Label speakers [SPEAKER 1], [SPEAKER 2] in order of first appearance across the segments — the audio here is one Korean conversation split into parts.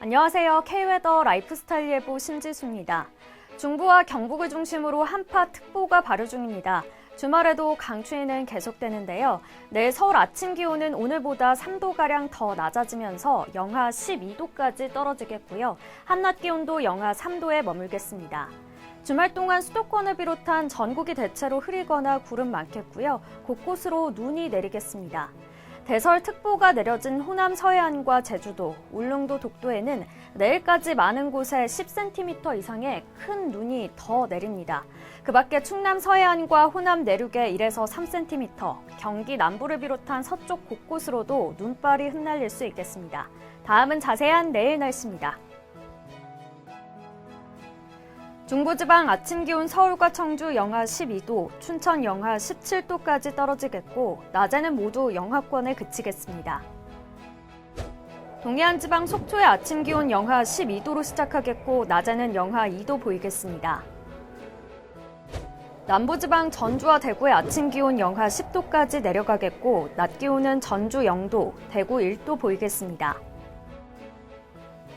[SPEAKER 1] 안녕하세요. K웨더 라이프스타일 예보 신지수입니다. 중부와 경북을 중심으로 한파 특보가 발효 중입니다. 주말에도 강추위는 계속되는데요. 내일 서울 아침 기온은 오늘보다 3도가량 더 낮아지면서 영하 12도까지 떨어지겠고요. 한낮 기온도 영하 3도에 머물겠습니다. 주말 동안 수도권을 비롯한 전국이 대체로 흐리거나 구름 많겠고요. 곳곳으로 눈이 내리겠습니다. 대설특보가 내려진 호남 서해안과 제주도, 울릉도 독도에는 내일까지 많은 곳에 10cm 이상의 큰 눈이 더 내립니다. 그 밖에 충남 서해안과 호남 내륙에 1에서 3cm, 경기 남부를 비롯한 서쪽 곳곳으로도 눈발이 흩날릴 수 있겠습니다. 다음은 자세한 내일 날씨입니다. 중부지방 아침 기온 서울과 청주 영하 12도, 춘천 영하 17도까지 떨어지겠고, 낮에는 모두 영하권에 그치겠습니다. 동해안 지방 속초의 아침 기온 영하 12도로 시작하겠고, 낮에는 영하 2도 보이겠습니다. 남부지방 전주와 대구의 아침 기온 영하 10도까지 내려가겠고, 낮 기온은 전주 0도, 대구 1도 보이겠습니다.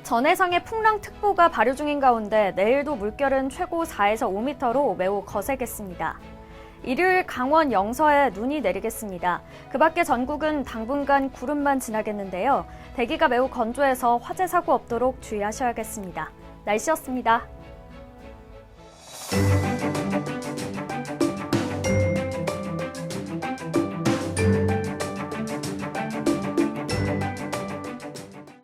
[SPEAKER 1] 전해상의 풍랑특보가 발효 중인 가운데 내일도 물결은 최고 4에서 5m로 매우 거세겠습니다. 일요일 강원 영서에 눈이 내리겠습니다. 그 밖에 전국은 당분간 구름만 지나겠는데요. 대기가 매우 건조해서 화재 사고 없도록 주의하셔야겠습니다. 날씨였습니다.